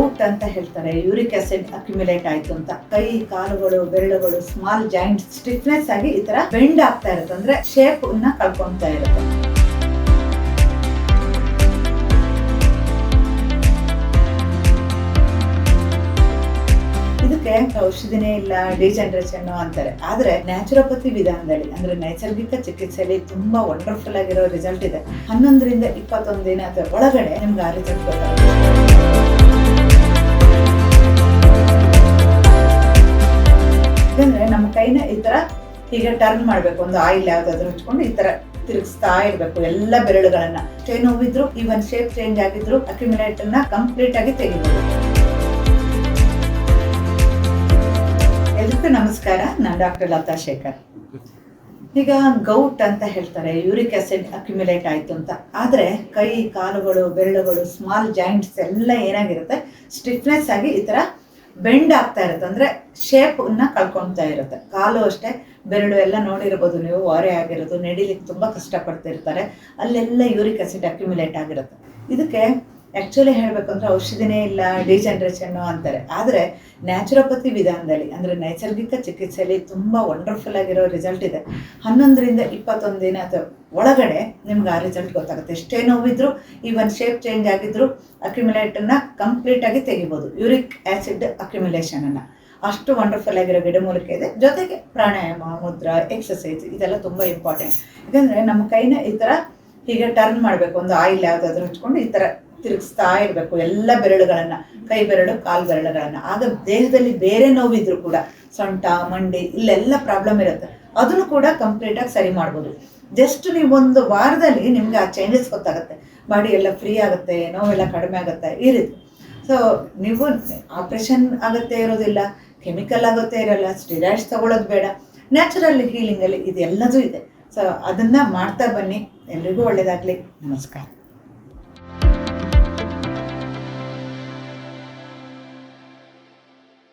ಅಂತ ಹೇಳ್ತಾರೆ. Uric acid accumulate ಆಯ್ತು ಅಂತ. ಕೈ, ಕಾಲುಗಳು, ಬೆರಳುಗಳು ಸ್ಮಾಲ್ ಜಾಯಿಂಟ್ ಸ್ಟಿಫ್ನೆಸ್ ಆಗಿ ಈ ತರ ಬೆಂಡ್ ಆಗ್ತಾ ಇರುತ್ತೆ. ಅಂದ್ರೆ ಶೇಪ್ನ ಕಳ್ಕೊಂತಾ ಇರುತ್ತೆ. ಇದಕ್ಕೆ ಔಷಧಿನೇ ಇಲ್ಲ ಡಿಜನರೇಷನ್ ಅಂತಾರೆ. ಆದ್ರೆ ನ್ಯಾಚುರೋಪತಿ ವಿಧಾನದಲ್ಲಿ, ಅಂದ್ರೆ ನೈಸರ್ಗಿಕ ಚಿಕಿತ್ಸೆಯಲ್ಲಿ ತುಂಬಾ ವಂಡರ್ಫುಲ್ ಆಗಿರೋ ರಿಸಲ್ಟ್ ಇದೆ. ಹನ್ನೊಂದರಿಂದ ಇಪ್ಪತ್ತೊಂದು ದಿನ ಅಥವಾ ಒಳಗಡೆ ನಿಮ್ಗೆ ಆ ರಿಸಲ್ಟ್ ಗೊತ್ತಾಗುತ್ತೆ. ಕೈನ ಈ ತರ ಹೀಗೆ ಟರ್ನ್ ಮಾಡ್ಬೇಕು. ಒಂದು ಆಯಿಲ್ ಯಾವ್ದಾದ್ರು ಹಚ್ಕೊಂಡು ಈ ತರ ತಿರುಗಿಸ್ತಾ ಇರ್ಬೇಕು. ಎಲ್ಲ ಬೆರಳುಗಳನ್ನ. ಅಷ್ಟೇ ನೋವಿದ್ರು ಈವನ್ ಶೇಪ್ ಚೇಂಜ್ ಆಗಿದ್ರು ಅಕ್ಯುಮಿನೇಟ್ ಅನ್ನ ಕಂಪ್ಲೀಟ್ ಆಗಿ ತೆಗಿಬಹುದು ಎಲ್ರಿಗೂ ನಮಸ್ಕಾರ. ನಾನು ಡಾಕ್ಟರ್ ಲತಾ ಶೇಖರ್. ಈಗ ಗೌಟ್ ಅಂತ ಹೇಳ್ತಾರೆ. ಯೂರಿಕ್ ಆಸಿಡ್ ಅಕ್ಯುಮುಲೇಟ್ ಆಯ್ತು ಅಂತ. ಆದ್ರೆ ಕೈ, ಕಾಲುಗಳು, ಬೆರಳುಗಳು ಸ್ಮಾಲ್ ಜಾಯಿಂಟ್ಸ್ ಎಲ್ಲ ಏನಾಗಿರುತ್ತೆ? ಸ್ಟಿಫ್ನೆಸ್ ಆಗಿ ಈ ತರ ಬೆಂಡ್ ಆಗ್ತಾ ಇರುತ್ತೆ. ಅಂದ್ರೆ ಶೇಪ್ನ ಕಳ್ಕೊಂತಾ ಇರುತ್ತೆ. ಕಾಲು ಅಷ್ಟೇ, ಬೆರಳು ಎಲ್ಲ ನೋಡಿರ್ಬೋದು ನೀವು ವಾರೆ ಆಗಿರೋದು, ನಡಿಲಿಕ್ಕೆ ತುಂಬಾ ಕಷ್ಟಪಡ್ತಿರ್ತಾರೆ. ಅಲ್ಲೆಲ್ಲ ಯೂರಿಕ್ ಆಸಿಡ್ ಅಕ್ಯುಮುಲೇಟ್ ಆಗಿರುತ್ತೆ. ಇದಕ್ಕೆ ಆ್ಯಕ್ಚುಲಿ ಹೇಳಬೇಕಂದ್ರೆ ಔಷಧಿನೇ ಇಲ್ಲ ಡಿಜನ್ರೇಷನ್ನು ಅಂತಾರೆ. ಆದರೆ ನ್ಯಾಚುರೋಪತಿ ವಿಧಾನದಲ್ಲಿ, ಅಂದರೆ ನೈಸರ್ಗಿಕ ಚಿಕಿತ್ಸೆಯಲ್ಲಿ ತುಂಬ ವಂಡರ್ಫುಲ್ ಆಗಿರೋ ರಿಸಲ್ಟ್ ಇದೆ. ಹನ್ನೊಂದರಿಂದ ಇಪ್ಪತ್ತೊಂದು ದಿನ ಅಥವಾ ಒಳಗಡೆ ನಿಮ್ಗೆ ಆ ರಿಸಲ್ಟ್ ಗೊತ್ತಾಗುತ್ತೆ. ಎಷ್ಟೇ ನೋವಿದ್ರು ಈವನ್ ಶೇಪ್ ಚೇಂಜ್ ಆಗಿದ್ರು ಅಕ್ಯುಮುಲೇಟನ್ನ ಕಂಪ್ಲೀಟಾಗಿ ತೆಗಿಬೋದು. ಯೂರಿಕ್ ಆ್ಯಸಿಡ್ ಅಕ್ಯುಮುಲೇಷನನ್ನು ಅಷ್ಟು ವಂಡರ್ಫುಲ್ ಆಗಿರೋ ಗಿಡಮೂಲಿಕೆ ಇದೆ. ಜೊತೆಗೆ ಪ್ರಾಣಾಯಾಮ, ಮುದ್ರ ಎಕ್ಸಸೈಸ್ ಇದೆಲ್ಲ ತುಂಬ ಇಂಪಾರ್ಟೆಂಟ್ ಯಾಕಂದರೆ ನಮ್ಮ ಕೈನ ಈ ಥರ ಹೀಗೆ ಟರ್ನ್ ಮಾಡಬೇಕು. ಒಂದು ಆಯಿಲ್ ಯಾವುದಾದ್ರೂ ಹಚ್ಕೊಂಡು ಈ ಥರ ತಿರುಗಿಸ್ತಾ ಇರಬೇಕು. ಎಲ್ಲ ಬೆರಳುಗಳನ್ನ, ಕೈ ಬೆರಳು, ಕಾಲು ಬೆರಳುಗಳನ್ನ. ಆಗ ದೇಹದಲ್ಲಿ ಬೇರೆ ನೋವಿದ್ರು ಕೂಡ, ಸೊಂಟ, ಮಂಡಿ, ಇಲ್ಲೆಲ್ಲ ಪ್ರಾಬ್ಲಮ್ ಇರುತ್ತೆ. ಅದನ್ನು ಕೂಡ ಕಂಪ್ಲೀಟ್ ಆಗಿ ಸರಿ ಮಾಡ್ಬೋದು. ಜಸ್ಟ್ ನೀವು ಒಂದು ವಾರದಲ್ಲಿ ನಿಮ್ಗೆ ಆ ಚೇಂಜಸ್ ಗೊತ್ತಾಗುತ್ತೆ. ಬಾಡಿ ಎಲ್ಲ ಫ್ರೀ ಆಗುತ್ತೆ, ನೋವೆಲ್ಲ ಕಡಿಮೆ ಆಗುತ್ತೆ, ಈ ರೀತಿ. ಸೊ ನೀವು ಆಪ್ರೇಷನ್ ಆಗುತ್ತೆ ಇರೋದಿಲ್ಲ ಕೆಮಿಕಲ್ ಆಗುತ್ತೆ ಇರೋಲ್ಲ ಸ್ಟಿರಾಯ್ಡ್ಸ್ ತಗೊಳ್ಳೋದು ಬೇಡ. ನ್ಯಾಚುರಲ್ ಹೀಲಿಂಗಲ್ಲಿ ಇದೆಲ್ಲದೂ ಇದೆ. ಸೊ ಅದನ್ನು ಮಾಡ್ತಾ ಬನ್ನಿ. ಎಲ್ರಿಗೂ ಒಳ್ಳೇದಾಗಲಿ. ನಮಸ್ಕಾರ.